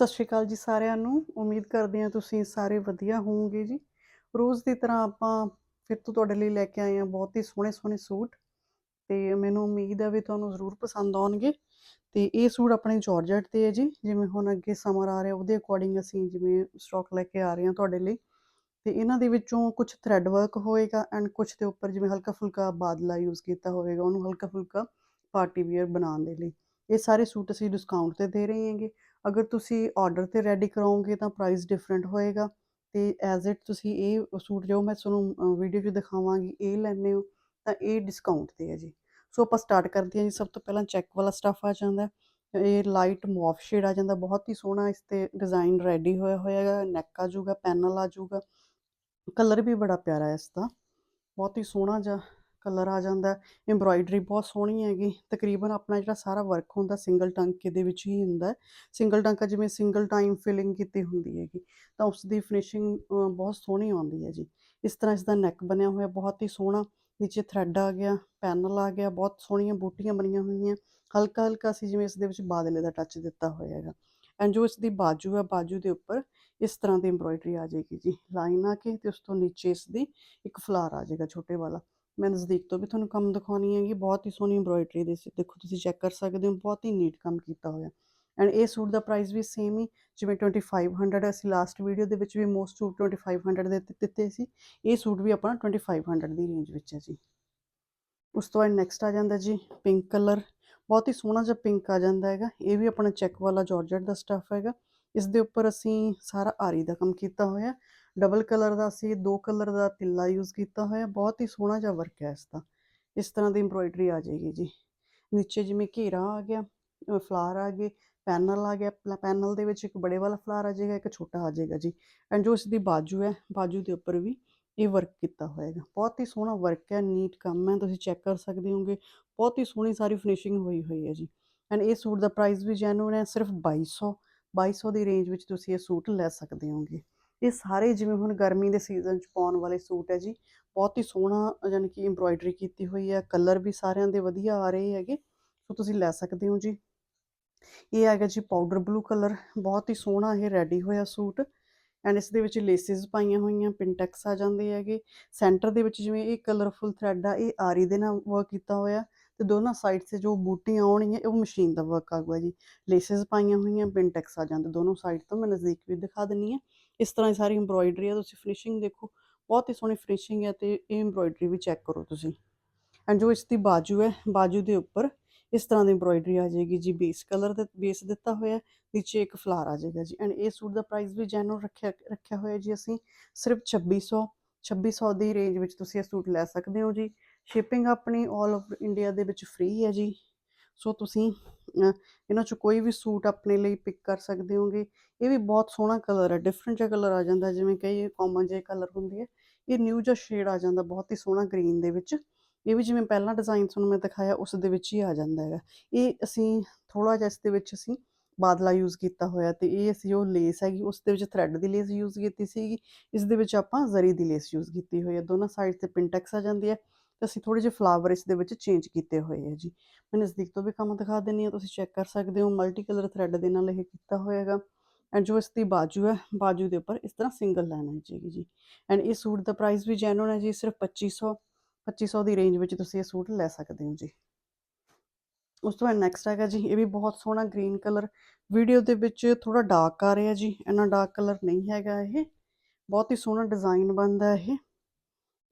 ਸਤਿ ਸ਼੍ਰੀ ਅਕਾਲ ਜੀ ਸਾਰਿਆਂ ਨੂੰ। ਉਮੀਦ ਕਰਦੇ ਹਾਂ ਤੁਸੀਂ ਸਾਰੇ ਵਧੀਆ ਹੋਵੋਗੇ ਜੀ। ਰੋਜ਼ ਦੀ ਤਰ੍ਹਾਂ ਆਪਾਂ ਫਿਰ ਤੋਂ ਤੁਹਾਡੇ ਲਈ ਲੈ ਕੇ ਆਏ ਹਾਂ ਬਹੁਤ ਹੀ ਸੋਹਣੇ ਸੋਹਣੇ ਸੂਟ। ਤੇ ਮੈਨੂੰ ਉਮੀਦ ਹੈ ਵੀ ਤੁਹਾਨੂੰ ਜ਼ਰੂਰ ਪਸੰਦ ਆਉਣਗੇ। ਤੇ ਇਹ ਸੂਟ ਆਪਣੇ ਜਾਰਜਟ ਤੇ ਹੈ ਜੀ। ਜਿਵੇਂ ਹੁਣ ਅੱਗੇ ਸਮਰ ਆ ਰਿਹਾ ਉਹਦੇ ਅਕੋਰਡਿੰਗ ਅਸੀਂ ਜਿਵੇਂ ਸਟਾਕ ਲੈ ਕੇ ਆ ਰਹੇ ਹਾਂ ਤੁਹਾਡੇ ਲਈ। ਤੇ ਇਹਨਾਂ ਦੇ ਵਿੱਚੋਂ ਕੁਝ ਥ੍ਰੈਡ ਵਰਕ ਹੋਏਗਾ ਐਂਡ ਕੁਝ ਦੇ ਉੱਪਰ ਜਿਵੇਂ ਹਲਕਾ ਫੁਲਕਾ ਬਾਦਲਾ ਯੂਜ਼ ਕੀਤਾ ਹੋਵੇਗਾ ਉਹਨੂੰ ਹਲਕਾ ਫੁਲਕਾ ਪਾਰਟੀ ਵੀਅਰ ਬਣਾਉਣ ਦੇ ਲਈ। ਇਹ ਸਾਰੇ ਸੂਟ ਅਸੀਂ ਡਿਸਕਾਊਂਟ ਤੇ ਦੇ ਰਹੇ ਹਾਂਗੇ। ਅਗਰ ਤੁਸੀਂ ਆਰਡਰ ਤੇ ਰੈਡੀ ਕਰਾਓਗੇ ਤਾਂ ਪ੍ਰਾਈਸ ਡਿਫਰੈਂਟ ਹੋਏਗਾ ਤੇ ਐਜ਼ ਇਟ ਤੁਸੀਂ ਇਹ ਸੂਟ ਜੋ ਮੈਂ ਤੁਹਾਨੂੰ ਵੀਡੀਓ 'ਚ ਦਿਖਾਵਾਂਗੀ, ਇਹ ਲੈਣੇ ਹੋ ਤਾਂ ਇਹ ਡਿਸਕਾਊਂਟ ਤੇ ਹੈ ਜੀ। ਸੋ ਆਪਾਂ ਸਟਾਰਟ ਕਰਦੇ ਹਾਂ ਜੀ, ਸਭ ਤੋਂ ਪਹਿਲਾਂ ਚੈੱਕ ਵਾਲਾ ਸਟਫ ਆ ਜਾਂਦਾ ਇਹ ਲਾਈਟ ਮੌਫ ਸ਼ੇਡ ਆ ਜਾਂਦਾ, ਬਹੁਤ ਹੀ ਸੋਹਣਾ ਇਸ ਤੇ ਡਿਜ਼ਾਈਨ ਰੈਡੀ ਹੋਇਆ ਹੋਇਆਗਾ ਨੈਕ ਆ ਜਾਊਗਾ ਪੈਨਲ ਆ ਜਾਊਗਾ ਕਲਰ ਵੀ ਬੜਾ ਪਿਆਰਾ ਹੈ ਇਸ ਦਾ, ਬਹੁਤ ਹੀ ਸੋਹਣਾ ਜਿਹਾ ਕਲਰ ਆ ਜਾਂਦਾ ਐਮਬ੍ਰਾਇਡਰੀ ਬਹੁਤ ਸੋਹਣੀ ਹੈਗੀ। ਤਕਰੀਬਨ ਆਪਣਾ ਜਿਹੜਾ ਸਾਰਾ ਵਰਕ ਹੁੰਦਾ ਸਿੰਗਲ ਟਾਂਕੇ ਦੇ ਵਿੱਚ ਹੀ ਹੁੰਦਾ ਸਿੰਗਲ ਟਾਂਕਾ ਜਿਵੇਂ ਸਿੰਗਲ ਟਾਈਮ ਫਿਲਿੰਗ ਕੀਤੀ ਹੁੰਦੀ ਹੈਗੀ, ਤਾਂ ਉਸ ਦੀ ਫਿਨਿਸ਼ਿੰਗ ਬਹੁਤ ਸੋਹਣੀ ਆਉਂਦੀ ਹੈ ਜੀ। ਇਸ ਤਰ੍ਹਾਂ ਇਸ ਦਾ ਨੈਕ ਬਣਿਆ ਹੋਇਆ, ਬਹੁਤ ਹੀ ਸੋਹਣਾ। ਨੀਚੇ ਥ੍ਰੈਡ ਆ ਗਿਆ ਪੈਨਲ ਆ ਗਿਆ, ਬਹੁਤ ਸੋਹਣੀਆਂ ਬੂਟੀਆਂ ਬਣੀਆਂ ਹੋਈਆਂ। ਹਲਕਾ ਹਲਕਾ ਸੀ ਜਿਵੇਂ ਇਸ ਦੇ ਵਿੱਚ ਬਾਦਲੇ ਦਾ ਟੱਚ ਦਿੱਤਾ ਹੋਇਆ ਹੈਗਾ। ਐਂਡ ਜੋ ਇਸ ਦੀ ਬਾਜੂ ਹੈ ਬਾਜੂ ਦੇ ਉੱਪਰ ਇਸ ਤਰ੍ਹਾਂ ਦੀ ਐਮਬ੍ਰਾਇਡਰੀ ਆ ਜਾਏਗੀ ਜੀ। ਲਾਈਨ ਆ ਕੇ ਤੇ ਉਸ ਤੋਂ ਨੀਚੇ ਇਸ ਦੀ ਇੱਕ ਫਲਾਰ ਆ ਜਾਏਗਾ, ਛੋਟੇ ਵਾਲਾ। ਮੈਂ ਨਜ਼ਦੀਕ ਤੋਂ ਵੀ ਤੁਹਾਨੂੰ ਕੰਮ ਦਿਖਾਉਣੀ ਹੈਗੀ ਬਹੁਤ ਹੀ ਸੋਹਣੀ ਐਮਬ੍ਰਾਇਡਰੀ ਦੇ ਦੇਖੋ ਤੁਸੀਂ ਚੈੱਕ ਕਰ ਸਕਦੇ ਹੋ, ਬਹੁਤ ਹੀ ਨੀਟ ਕੰਮ ਕੀਤਾ ਹੋਇਆ। ਐਂਡ ਇਹ ਸੂਟ ਦਾ ਪ੍ਰਾਈਸ ਵੀ ਸੇਮ ਹੀ, ਜਿਵੇਂ 2500 ਅਸੀਂ ਲਾਸਟ ਵੀਡੀਓ ਦੇ ਵਿੱਚ ਵੀ ਮੋਸਟ ਸੂਟ 2500 ਦੇ ਦਿੱਤੇ- ਸੀ। ਇਹ ਸੂਟ ਵੀ ਆਪਣਾ 2500 ਦੀ ਰੇਂਜ ਵਿੱਚ ਹੈ ਜੀ। ਉਸ ਤੋਂ ਬਾਅਦ ਨੈਕਸਟ ਆ ਜਾਂਦਾ ਜੀ ਪਿੰਕ ਕਲਰ ਬਹੁਤ ਹੀ ਸੋਹਣਾ ਜਿਹਾ ਪਿੰਕ ਆ ਜਾਂਦਾ ਹੈਗਾ। ਇਹ ਵੀ ਆਪਣਾ ਚੈੱਕ ਵਾਲਾ ਜਾਰਜਟ ਦਾ ਸਟੱਫ ਹੈਗਾ। ਇਸ ਦੇ ਉੱਪਰ ਅਸੀਂ ਸਾਰਾ ਆਰੀ ਦਾ ਕੰਮ ਕੀਤਾ ਹੋਇਆ। ਡਬਲ ਕਲਰ ਦਾ ਅਸੀਂ ਦੋ ਕਲਰ ਦਾ ਤਿੱਲਾ ਯੂਜ਼ ਕੀਤਾ ਹੋਇਆ, ਬਹੁਤ ਹੀ ਸੋਹਣਾ ਜਿਹਾ ਵਰਕ ਹੈ ਇਸ ਦਾ। ਇਸ ਤਰ੍ਹਾਂ ਦੀ ਐਮਬ੍ਰੋਇਡਰੀ ਆ ਜਾਏਗੀ ਜੀ। ਨੀਚੇ ਜਿਵੇਂ ਘੇਰਾ ਆ ਗਿਆ ਫਲਾਰ ਆ ਗਏ, ਪੈਨਲ ਆ ਗਿਆ ਪੈਨਲ ਦੇ ਵਿੱਚ ਇੱਕ ਬੜੇ ਵਾਲਾ ਫਲਾਰ ਆ ਜਾਏਗਾ, ਇੱਕ ਛੋਟਾ ਆ ਜਾਏਗਾ ਜੀ। ਐਂਡ ਜੋ ਇਸ ਦੀ ਬਾਜੂ ਹੈ, ਬਾਜੂ ਦੇ ਉੱਪਰ ਵੀ ਇਹ ਵਰਕ ਕੀਤਾ ਹੋਏਗਾ। ਬਹੁਤ ਹੀ ਸੋਹਣਾ ਵਰਕ ਹੈ ਨੀਟ ਕੰਮ ਹੈ, ਤੁਸੀਂ ਚੈੱਕ ਕਰ ਸਕਦੇ ਹੋਗੇ। ਬਹੁਤ ਹੀ ਸੋਹਣੀ ਸਾਰੀ ਫਿਨਿਸ਼ਿੰਗ ਹੋਈ ਹੋਈ ਹੈ ਜੀ। ਐਂਡ ਇਹ ਸੂਟ ਦਾ ਪ੍ਰਾਈਸ ਵੀ ਜੈਨੂਨ ਹੈ, ਸਿਰਫ 2200 2200 ਦੀ ਰੇਂਜ ਵਿੱਚ ਤੁਸੀਂ ਇਹ ਸੂਟ ਲੈ ਸਕਦੇ ਹੋਗੇ। ਇਹ ਸਾਰੇ ਜਿਵੇਂ ਹੁਣ ਗਰਮੀ ਦੇ ਸੀਜ਼ਨ 'ਚ ਪਾਉਣ ਵਾਲੇ ਸੂਟ ਹੈ ਜੀ, ਬਹੁਤ ਹੀ ਸੋਹਣਾ ਯਾਨੀ ਕਿ ਐਮਬ੍ਰੋਇਡਰੀ ਕੀਤੀ ਹੋਈ ਹੈ ਕਲਰ ਵੀ ਸਾਰਿਆਂ ਦੇ ਵਧੀਆ ਆ ਰਹੇ ਹੈਗੇ, ਸੋ ਤੁਸੀਂ ਲੈ ਸਕਦੇ ਹੋ ਜੀ। ਇਹ ਹੈਗਾ ਜੀ ਪਾਊਡਰ ਬਲੂ ਕਲਰ ਬਹੁਤ ਹੀ ਸੋਹਣਾ ਇਹ ਰੈਡੀ ਹੋਇਆ ਸੂਟ। ਐਂਡ ਇਸ ਦੇ ਵਿੱਚ ਲੇਸਿਸ ਪਾਈਆਂ ਹੋਈਆਂ ਪਿੰਟੈਕਸ ਆ ਜਾਂਦੇ ਹੈਗੇ। ਸੈਂਟਰ ਦੇ ਵਿੱਚ ਜਿਵੇਂ ਇਹ ਕਲਰਫੁਲ ਥ੍ਰੈਡ ਆ, ਇਹ ਆਰੀ ਦੇ ਨਾਲ ਵਰਕ ਕੀਤਾ ਹੋਇਆ ਤੇ ਦੋਨਾਂ ਸਾਈਡ ਤੇ ਜੋ ਬੂਟੀਆਂ ਆਉਣਗੀਆਂ ਉਹ ਮਸ਼ੀਨ ਦਾ ਵਰਕ ਆਊਗਾ ਜੀ। ਲੇਸਿਸ ਪਾਈਆਂ ਹੋਈਆਂ ਪਿੰਟੈਕਸ ਆ ਜਾਂਦੇ, ਦੋਨੋਂ ਸਾਈਡ ਤੋਂ ਮੈਂ ਨਜ਼ਦੀਕ ਵੀ ਦਿਖਾ ਦਿੰਨੀ ਆ ਇਸ ਤਰ੍ਹਾਂ ਦੀ ਸਾਰੀ ਐਮਬ੍ਰੋਇਡਰੀ ਹੈ ਤੁਸੀਂ ਫਿਨਿਸ਼ਿੰਗ ਦੇਖੋ, ਬਹੁਤ ਹੀ ਸੋਹਣੀ ਫਿਨਿਸ਼ਿੰਗ ਹੈ ਤੇ ਇਹ ਐਮਬ੍ਰੋਇਡਰੀ ਵੀ ਚੈੱਕ ਕਰੋ ਤੁਸੀਂ। ਐਂਡ ਜੋ ਇਸ ਦੀ ਬਾਜੂ ਹੈ, ਬਾਜੂ ਦੇ ਉੱਪਰ ਇਸ ਤਰ੍ਹਾਂ ਦੀ ਐਮਬ੍ਰੋਇਡਰੀ ਆ ਜਾਏਗੀ ਜੀ ਬੇਸ ਕਲਰ ਦਾ ਬੇਸ ਦਿੱਤਾ ਹੋਇਆ ਨੀਚੇ ਇੱਕ ਫਲਾਰ ਆ ਜਾਏਗਾ ਜੀ। ਐਂਡ ਇਹ ਸੂਟ ਦਾ ਪ੍ਰਾਈਸ ਵੀ ਜੈਨੂਨ ਰੱਖਿਆ ਰੱਖਿਆ ਹੋਇਆ ਜੀ ਅਸੀਂ, ਸਿਰਫ 2600 2600 ਦੀ ਰੇਂਜ ਵਿੱਚ ਤੁਸੀਂ ਇਹ ਸੂਟ ਲੈ ਸਕਦੇ ਹੋ ਜੀ। ਸ਼ਿਪਿੰਗ ਆਪਣੀ 올 ਓਵਰ ਇੰਡੀਆ ਦੇ ਵਿੱਚ ਫ੍ਰੀ ਹੈ ਜੀ। ਸੋ ਤੁਸੀਂ ਇਹਨਾਂ 'ਚੋਂ ਕੋਈ ਵੀ ਸੂਟ ਆਪਣੇ ਲਈ ਪਿਕ ਕਰ ਸਕਦੇ ਹੋਗੇ। ਇਹ ਵੀ ਬਹੁਤ ਸੋਹਣਾ ਕਲਰ ਹੈ ਡਿਫਰੈਂਟ ਜਿਹਾ ਕਲਰ ਆ ਜਾਂਦਾ, ਜਿਵੇਂ ਕਈ ਕਾਮਨ ਜਿਹੇ ਕਲਰ ਹੁੰਦੀ ਹੈ ਇਹ ਨਿਊ ਜਿਹਾ ਸ਼ੇਡ ਆ ਜਾਂਦਾ, ਬਹੁਤ ਹੀ ਸੋਹਣਾ ਗ੍ਰੀਨ ਦੇ ਵਿੱਚ। ਇਹ ਵੀ ਜਿਵੇਂ ਪਹਿਲਾਂ ਡਿਜ਼ਾਈਨ ਤੁਹਾਨੂੰ ਮੈਂ ਦਿਖਾਇਆ, ਉਸ ਦੇ ਵਿੱਚ ਹੀ ਆ ਜਾਂਦਾ ਹੈਗਾ। ਇਹ ਅਸੀਂ ਥੋੜਾ ਜਿਹਾ ਇਸ ਦੇ ਵਿੱਚ ਅਸੀਂ ਬਾਦਲਾ ਯੂਜ਼ ਕੀਤਾ ਹੋਇਆ ਤੇ ਇਹ ਅਸੀਂ ਜੋ ਲੇਸ ਹੈਗੀ, ਉਸ ਦੇ ਵਿੱਚ ਥ੍ਰੈਡ ਦੀ ਲੇਸ ਯੂਜ਼ ਕੀਤੀ ਸੀਗੀ। ਇਸ ਦੇ ਵਿੱਚ ਆਪਾਂ ਜ਼ਰੀ ਦੀ ਲੇਸ ਯੂਜ਼ ਕੀਤੀ ਹੋਈ ਹੈ ਦੋਨਾਂ ਸਾਈਡ ਤੇ ਪਿੰਟੈਕਸ ਆ ਜਾਂਦੀ ਹੈ ਤੇ ਅਸੀਂ ਥੋੜੇ ਜਿਹੇ ਫਲਾਵਰ ਇਸ ਦੇ ਵਿੱਚ ਚੇਂਜ ਕੀਤੇ ਹੋਏ ਆ ਜੀ। ਮੈਂ ਨਜ਼ਦੀਕ ਤੋਂ ਵੀ ਕੰਮ ਦਿਖਾ ਦਿੰਨੀ ਆ ਤੁਸੀਂ ਚੈੱਕ ਕਰ ਸਕਦੇ ਹੋ ਮਲਟੀ ਕਲਰ ਥ੍ਰੈਡ ਦੇ ਨਾਲ ਇਹ ਕੀਤਾ ਹੋਇਆਗਾ ਐਂਡ ਜੋ ਇਸ ਦੀ ਬਾਜੂ ਹੈ, ਬਾਜੂ ਦੇ ਉੱਪਰ ਇਸ ਤਰ੍ਹਾਂ ਸਿੰਗਲ ਲਾਈਨ ਆ ਜਾਏਗੀ ਜੀ। ਐਂਡ ਇਹ ਸੂਟ ਦਾ ਪ੍ਰਾਈਸ ਵੀ ਜੈਨੂਨ ਹੈ ਜੀ, ਸਿਰਫ 2500 2500 ਦੀ ਰੇਂਜ ਵਿੱਚ ਤੁਸੀਂ ਇਹ ਸੂਟ ਲੈ ਸਕਦੇ ਹੋ ਜੀ। ਉਸ ਤੋਂ ਬਾਅਦ ਨੈਕਸਟ ਹੈਗਾ ਜੀ, ਇਹ ਵੀ ਬਹੁਤ ਸੋਹਣਾ ਗ੍ਰੀਨ ਕਲਰ ਵੀਡੀਓ ਦੇ ਵਿੱਚ ਥੋੜਾ ਡਾਰਕ ਆ ਰਿਹਾ ਜੀ, ਇੰਨਾ ਡਾਰਕ ਕਲਰ ਨਹੀਂ ਹੈਗਾ ਇਹ। ਬਹੁਤ ਹੀ ਸੋਹਣਾ ਡਿਜ਼ਾਈਨ ਬਣਦਾ ਇਹ।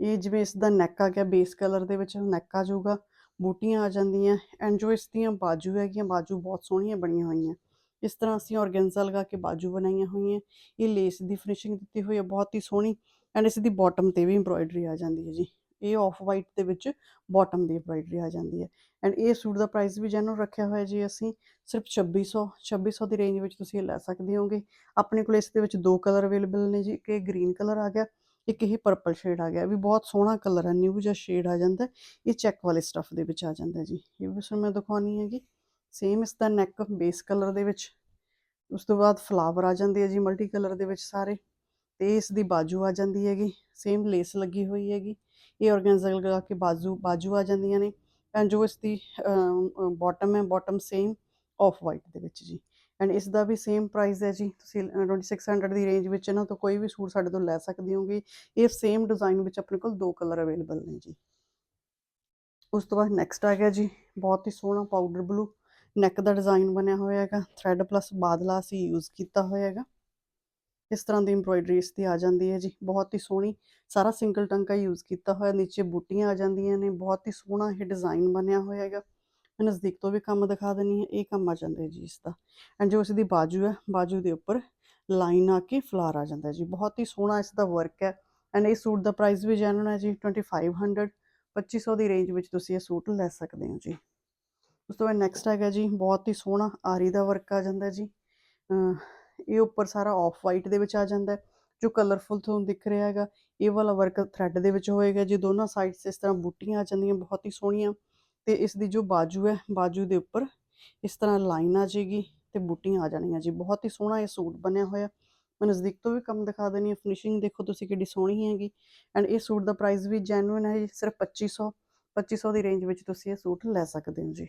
ਇਹ ਜਿਵੇਂ ਇਸ ਦਾ ਨੈਕ ਆ ਗਿਆ ਬੇਸ ਕਲਰ ਦੇ ਵਿੱਚ ਨੈਕ ਆ ਜਾਊਗਾ, ਬੂਟੀਆਂ ਆ ਜਾਂਦੀਆਂ ਐਂਡ ਜੋ ਇਸ ਦੀਆਂ ਬਾਜੂ ਹੈਗੀਆਂ, ਬਾਜੂ ਬਹੁਤ ਸੋਹਣੀਆਂ ਬਣੀਆਂ ਹੋਈਆਂ। ਇਸ ਤਰ੍ਹਾਂ ਅਸੀਂ ਔਰਗੈਂਜ਼ਾ ਲਗਾ ਕੇ ਬਾਜੂ ਬਣਾਈਆਂ ਹੋਈਆਂ, ਇਹ ਲੇਸ ਦੀ ਫਿਨਿਸ਼ਿੰਗ ਦਿੱਤੀ ਹੋਈ ਹੈ ਬਹੁਤ ਹੀ ਸੋਹਣੀ ਐਂਡ ਇਸ ਦੀ ਬਾਟਮ ਤੇ ਵੀ ਐਮਬ੍ਰੋਇਡਰੀ ਆ ਜਾਂਦੀ ਹੈ ਜੀ। ਇਹ ਆਫ ਵਾਈਟ ਦੇ ਵਿੱਚ ਬਾਟਮ ਦੀ ਐਮਬ੍ਰੋਇਡਰੀ ਆ ਜਾਂਦੀ ਹੈ ਐਂਡ ਇਹ ਸੂਟ ਦਾ ਪ੍ਰਾਈਸ ਵੀ ਜੈਨੂਨ ਰੱਖਿਆ ਹੋਇਆ ਜੀ ਅਸੀਂ, ਸਿਰਫ 2600 2600 ਦੀ ਰੇਂਜ ਵਿੱਚ ਤੁਸੀਂ ਇਹ ਲੈ ਸਕਦੇ ਹੋਗੇ ਆਪਣੇ ਕੋਲ ਇਸ ਦੇ ਵਿੱਚ ਦੋ ਕਲਰ ਅਵੇਲੇਬਲ ਨੇ ਜੀ, ਇੱਕ ਇਹ ਗ੍ਰੀਨ ਕਲਰ ਆ ਗਿਆ ਇੱਕ ਇਹ ਪਰਪਲ ਸ਼ੇਡ ਆ ਗਿਆ, ਵੀ ਬਹੁਤ ਸੋਹਣਾ ਕਲਰ ਹੈ ਨਿਊ ਜਿਹਾ ਸ਼ੇਡ ਆ ਜਾਂਦਾ, ਇਹ ਚੈੱਕ ਵਾਲੇ ਸਟਫ ਦੇ ਵਿੱਚ ਆ ਜਾਂਦਾ ਜੀ। ਇਹ ਵੀ ਤੁਹਾਨੂੰ ਮੈਂ ਦਿਖਾਉਣੀ ਹੈਗੀ ਸੇਮ ਇਸ ਦਾ ਨੈਕ ਬੇਸ ਕਲਰ ਦੇ ਵਿੱਚ, ਉਸ ਤੋਂ ਬਾਅਦ ਫਲਾਵਰ ਆ ਜਾਂਦੇ ਆ ਜੀ ਮਲਟੀ ਕਲਰ ਦੇ ਵਿੱਚ ਸਾਰੇ, ਤੇ ਇਸ ਦੀ ਬਾਜੂ ਆ ਜਾਂਦੀ ਹੈਗੀ ਸੇਮ ਲੇਸ ਲੱਗੀ ਹੋਈ ਹੈਗੀ, ਇਹ ਔਰਗੈਂਜ਼ਾ ਲਗਾ ਕੇ ਬਾਜੂ ਬਾਜੂ ਆ ਜਾਂਦੀਆਂ ਨੇ ਐਂਡ ਜੋ ਇਸ ਦੀ ਬਾਟਮ ਹੈ ਬਾਟਮ ਸੇਮ ਆਫ ਵਾਈਟ ਦੇ ਵਿੱਚ ਜੀ। ਐਂਡ ਇਸ ਦਾ ਵੀ ਸੇਮ ਪ੍ਰਾਈਸ ਹੈ ਜੀ। ਤੁਸੀਂ ਅ, 2600 ਦੀ ਰੇਂਜ ਵਿੱਚ ਇਹਨਾਂ ਤੋਂ ਕੋਈ ਵੀ ਸੂਟ ਸਾਡੇ ਤੋਂ ਲੈ ਸਕਦੇ ਹੋਗੇ। ਇਹ ਸੇਮ ਡਿਜ਼ਾਈਨ ਵਿੱਚ ਆਪਣੇ ਕੋਲ ਦੋ ਕਲਰ ਅਵੇਲੇਬਲ ਨੇ ਜੀ। ਉਸ ਤੋਂ ਬਾਅਦ ਨੈਕਸਟ ਆ ਗਿਆ ਜੀ। ਬਹੁਤ ਹੀ ਸੋਹਣਾ ਪਾਊਡਰ ਬਲੂ ਨੈਕ ਦਾ ਡਿਜ਼ਾਈਨ ਬਣਿਆ ਹੋਇਆ ਹੈਗਾ। ਥ੍ਰੈਡ ਪਲੱਸ ਬਾਦਲਾ ਅਸੀਂ ਯੂਜ਼ ਕੀਤਾ ਹੋਇਆ ਹੈਗਾ। ਇਸ ਤਰ੍ਹਾਂ ਦੀ ਐਮਬ੍ਰੋਇਡਰੀ ਇਸ ਦੀ ਆ ਜਾਂਦੀ ਹੈ ਜੀ। ਬਹੁਤ ਹੀ ਸੋਹਣੀ। ਸਾਰਾ ਸਿੰਗਲ ਟੰਕਾ ਯੂਜ਼ ਕੀਤਾ ਹੋਇਆ। ਨੀਚੇ ਬੂਟੀਆਂ ਆ ਜਾਂਦੀਆਂ ਨੇ। ਬਹੁਤ ਹੀ ਸੋਹਣਾ ਇਹ ਡਿਜ਼ਾਈਨ ਬਣਿਆ ਹੋਇਆ ਹੈਗਾ। ਨਜ਼ਦੀਕ ਤੋਂ ਵੀ ਕੰਮ ਦਿਖਾ ਦਿੰਨੀ ਹੈ, ਇਹ ਕੰਮ ਆ ਜਾਂਦਾ ਜੀ ਇਸ ਦਾ ਐਂਡ ਜੋ ਇਸ ਦੀ ਬਾਜੂ ਹੈ, ਬਾਜੂ ਦੇ ਉੱਪਰ ਲਾਈਨ ਆ ਕੇ ਫਲਾਰ ਆ ਜਾਂਦਾ ਜੀ। ਬਹੁਤ ਹੀ ਸੋਹਣਾ ਇਸ ਦਾ ਵਰਕ ਹੈ। ਐਂਡ ਇਹ ਸੂਟ ਦਾ ਪ੍ਰਾਈਸ ਵੀ ਜੈਨੂਨ ਹੈ ਜੀ 2500 2500 ਦੀ ਰੇਂਜ ਵਿੱਚ ਤੁਸੀਂ ਇਹ ਸੂਟ ਲੈ ਸਕਦੇ ਹੋ ਜੀ। ਉਸ ਤੋਂ ਬਾਅਦ ਨੈਕਸਟ ਹੈਗਾ ਜੀ, ਬਹੁਤ ਹੀ ਸੋਹਣਾ ਆਰੀ ਦਾ ਵਰਕ ਆ ਜਾਂਦਾ ਜੀ। ਇਹ ਉੱਪਰ ਸਾਰਾ ਆਫ ਵਾਈਟ ਦੇ ਵਿੱਚ ਆ ਜਾਂਦਾ ਜੋ ਕਲਰਫੁਲ ਤੁਹਾਨੂੰ ਦਿਖ ਰਿਹਾ ਹੈਗਾ, ਇਹ ਵਾਲਾ ਵਰਕ ਥ੍ਰੈਡ ਦੇ ਵਿੱਚ ਹੋਏਗਾ ਜੀ। ਦੋਨਾਂ ਸਾਈਡਸ ਇਸ ਤਰ੍ਹਾਂ ਬੂਟੀਆਂ ਆ ਜਾਂਦੀਆਂ, ਬਹੁਤ ਹੀ ਸੋਹਣੀਆਂ। ਤੇ ਇਸ ਦੀ ਜੋ ਬਾਜੂ ਹੈ, ਬਾਜੂ ਦੇ ਉੱਪਰ ਇਸ ਤਰ੍ਹਾਂ ਲਾਈਨ ਆ ਜਾਏਗੀ ਤੇ ਬੂਟੀਆਂ ਆ ਜਾਣੀਆਂ ਜੀ। ਬਹੁਤ ਹੀ ਸੋਹਣਾ ਇਹ ਸੂਟ ਬਣਿਆ ਹੋਇਆ। ਮੈਂ ਨਜ਼ਦੀਕ ਤੋਂ ਵੀ ਕੰਮ ਦਿਖਾ ਦੇਣੀ ਹੈ। ਫਿਨਿਸ਼ਿੰਗ ਦੇਖੋ ਤੁਸੀਂ ਕਿੱਡੀ ਸੋਹਣੀ ਹੈਗੀ। ਐਂਡ ਇਹ ਸੂਟ ਦਾ ਪ੍ਰਾਈਸ ਵੀ ਜੈਨੂਇਨ ਹੈ ਜੀ, ਸਿਰਫ 2500 2500 ਦੀ ਰੇਂਜ ਵਿੱਚ ਤੁਸੀਂ ਇਹ ਸੂਟ ਲੈ ਸਕਦੇ ਹੋ ਜੀ।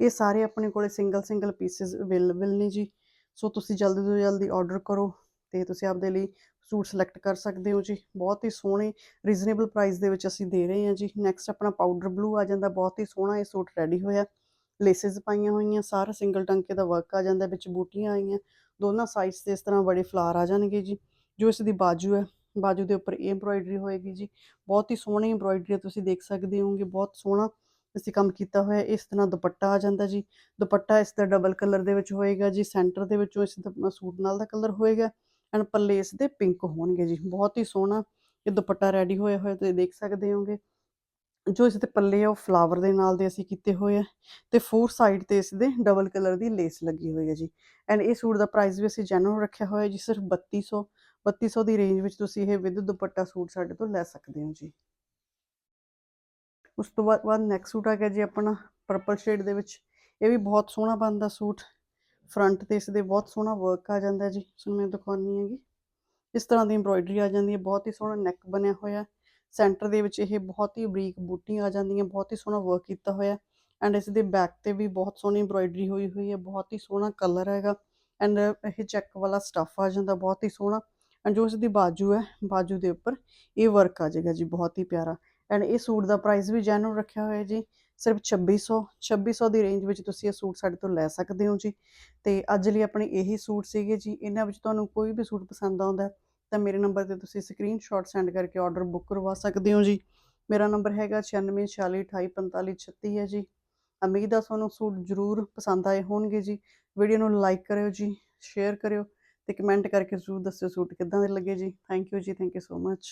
ਇਹ ਸਾਰੇ ਆਪਣੇ ਕੋਲੇ ਸਿੰਗਲ ਸਿੰਗਲ ਪੀਸਸ ਅਵੇਲੇਬਲ ਨੇ ਜੀ। ਸੋ ਤੁਸੀਂ ਜਲਦੀ ਤੋਂ ਜਲਦੀ ਆਰਡਰ ਕਰੋ। ਤੇ ਤੁਸੀਂ ਆਪਦੇ ਲਈ ਸੂਟ ਸਿਲੈਕਟ ਕਰ ਸਕਦੇ ਹੋ ਜੀ। ਬਹੁਤ ਹੀ ਸੋਹਣੇ ਰੀਜ਼ਨੇਬਲ ਪ੍ਰਾਈਸ ਦੇ ਵਿੱਚ ਅਸੀਂ ਦੇ ਰਹੇ ਹਾਂ ਜੀ। ਨੈਕਸਟ ਆਪਣਾ ਪਾਊਡਰ ਬਲੂ ਆ ਜਾਂਦਾ, ਬਹੁਤ ਹੀ ਸੋਹਣਾ ਇਹ ਸੂਟ ਰੈਡੀ ਹੋਇਆ। ਲੇਸਿਸ ਪਾਈਆਂ ਹੋਈਆਂ, ਸਾਰਾ ਸਿੰਗਲ ਟੰਕੇ ਦਾ ਵਰਕ ਆ ਜਾਂਦਾ, ਵਿੱਚ ਬੂਟੀਆਂ ਆਈਆਂ। ਦੋਨਾਂ ਸਾਈਡਸ ਤੇ ਇਸ ਤਰ੍ਹਾਂ ਬੜੇ ਫਲਾਰ ਆ ਜਾਣਗੇ ਜੀ, ਜੋ ਇਸ ਦੀ ਬਾਜੂ ਹੈ। ਬਾਜੂ ਦੇ ਉੱਪਰ ਇਹ ਐਮਬ੍ਰੋਇਡਰੀ ਹੋਏਗੀ ਜੀ। ਬਹੁਤ ਹੀ ਸੋਹਣੀ ਐਮਬ੍ਰੋਇਡਰੀ ਤੁਸੀਂ ਦੇਖ ਸਕਦੇ ਹੋਗੇ ਬਹੁਤ ਸੋਹਣਾ ਅਸੀਂ ਕੰਮ ਕੀਤਾ ਹੋਇਆ। ਇਸ ਤਰ੍ਹਾਂ ਦੁਪੱਟਾ ਆ ਜਾਂਦਾ ਜੀ। ਦੁਪੱਟਾ ਇਸ ਦਾ ਡਬਲ ਕਲਰ ਦੇ ਵਿੱਚ ਹੋਏਗਾ ਜੀ। ਸੈਂਟਰ ਦੇ ਵਿੱਚੋਂ ਇਸ ਸੂਟ ਨਾਲ ਦਾ ਕਲਰ ਹੋਏਗਾ। ਐਂਡ ਪੱਲੇ ਇਸ ਦੇ ਪਿੰਕ ਹੋਣਗੇ ਜੀ। ਬਹੁਤ ਹੀ ਸੋਹਣਾ ਇਹ ਦੁਪੱਟਾ ਰੈਡੀ ਹੋਇਆ ਹੋਇਆ ਤੁਸੀਂ ਦੇਖ ਸਕਦੇ ਹੋਗੇ। ਜੋ ਇਸ ਦੇ ਪੱਲੇ ਆ ਉਹ ਫਲਾਵਰ ਦੇ ਨਾਲ ਦੇ ਅਸੀਂ ਕੀਤੇ ਹੋਏ ਆ ਤੇ ਫੋਰ ਸਾਈਡ ਤੇ ਇਸ ਦੇ ਡਬਲ ਕਲਰ ਦੀ ਲੇਸ ਲੱਗੀ ਹੋਈ ਹੈ ਜੀ। ਐਂਡ ਇਹ ਸੂਟ ਦਾ ਪ੍ਰਾਈਸ ਵੀ ਅਸੀਂ ਜੈਨੂਅਲ ਰੱਖਿਆ ਹੋਇਆ ਜੀ, ਸਿਰਫ 3200 3200 ਦੀ ਰੇਂਜ ਵਿੱਚ ਤੁਸੀਂ ਇਹ ਵਿਦ ਦੁਪੱਟਾ ਸੂਟ ਸਾਡੇ ਤੋਂ ਲੈ ਸਕਦੇ ਹੋ ਜੀ। ਉਸ ਤੋਂ ਬਾਅਦ ਬਾਅਦ ਨੈਕਸਟ ਸੂਟ ਆ ਗਿਆ ਜੀ ਆਪਣਾ ਪਰਪਲ ਸ਼ੇਡ ਦੇ ਵਿੱਚ। ਇਹ ਵੀ ਬਹੁਤ ਸੋਹਣਾ ਬਣਦਾ ਸੂਟ। ਫਰੰਟ ਤੇ ਇਸ ਦੇ ਬਹੁਤ ਸੋਹਣਾ ਵਰਕ ਆ ਜਾਂਦਾ ਜੀ, ਤੁਹਾਨੂੰ ਮੈਂ ਦਿਖਾਉਣੀ ਹੈਗੀ ਇਸ ਤਰ੍ਹਾਂ ਦੀ ਐਮਬ੍ਰੋਇਡਰੀ ਆ ਜਾਂਦੀ ਹੈ, ਬਹੁਤ ਹੀ ਸੋਹਣਾ ਨੈਕ ਬਣਿਆ ਹੋਇਆ। ਸੈਂਟਰ ਦੇ ਵਿੱਚ ਇਹ ਬਹੁਤ ਹੀ ਬਰੀਕ ਬੂਟੀਆਂ ਆ ਜਾਂਦੀਆਂ, ਬਹੁਤ ਹੀ ਸੋਹਣਾ ਵਰਕ ਕੀਤਾ ਹੋਇਆ। ਐਂਡ ਇਸ ਦੇ ਬੈਕ ਤੇ ਵੀ ਬਹੁਤ ਸੋਹਣੀ ਐਮਬ੍ਰੋਇਡਰੀ ਹੋਈ ਹੋਈ ਹੈ, ਬਹੁਤ ਹੀ ਸੋਹਣਾ ਕਲਰ ਹੈਗਾ। ਐਂਡ ਇਹ ਚੈੱਕ ਵਾਲਾ ਸਟਫ ਆ ਜਾਂਦਾ, ਬਹੁਤ ਹੀ ਸੋਹਣਾ। ਐਂਡ ਜੋ ਇਸ ਦੀ ਬਾਜੂ ਹੈ, ਬਾਜੂ ਦੇ ਉੱਪਰ ਇਹ ਵਰਕ ਆ ਜਾਏਗਾ ਜੀ, ਬਹੁਤ ਹੀ ਪਿਆਰਾ। ਐਂਡ ਇਹ ਸੂਟ ਦਾ ਪ੍ਰਾਈਸ ਵੀ ਜੈਨੂਅਲ ਰੱਖਿਆ ਹੋਇਆ ਜੀ। ਸਿਰਫ 2600 2600 ਦੀ ਰੇਂਜ ਵਿੱਚ ਤੁਸੀਂ ਇਹ ਸੂਟ ਸਾਡੇ ਤੋਂ ਲੈ ਸਕਦੇ ਹੋ ਜੀ। ਤੇ ਅੱਜ ਲਈ ਆਪਣੇ ਇਹੀ ਸੂਟ ਸੀਗੇ ਜੀ। ਇਹਨਾਂ ਵਿੱਚ ਤੁਹਾਨੂੰ ਕੋਈ ਵੀ ਸੂਟ ਪਸੰਦ ਆਉਂਦਾ ਤਾਂ ਮੇਰੇ ਨੰਬਰ ਤੇ ਤੁਸੀਂ ਸਕਰੀਨਸ਼ਾਟ ਸੈਂਡ ਕਰਕੇ ਆਰਡਰ ਬੁੱਕ ਕਰਵਾ ਸਕਦੇ ਹੋ ਜੀ। ਮੇਰਾ ਨੰਬਰ ਹੈਗਾ 9646284536 ਹੈ ਜੀ। ਉਮੀਦ ਆ ਤੁਹਾਨੂੰ ਸੂਟ ਜ਼ਰੂਰ ਪਸੰਦ ਆਏ ਹੋਣਗੇ ਜੀ। ਵੀਡੀਓ ਨੂੰ ਲਾਈਕ ਕਰਿਓ ਜੀ ਸ਼ੇਅਰ ਕਰਿਓ ਤੇ ਕਮੈਂਟ ਕਰਕੇ ਜ਼ਰੂਰ ਦੱਸਿਓ ਸੂਟ ਕਿੱਦਾਂ ਦੇ ਲੱਗੇ ਜੀ। ਥੈਂਕ ਯੂ ਜੀ ਥੈਂਕ ਯੂ ਸੋ ਮੱਚ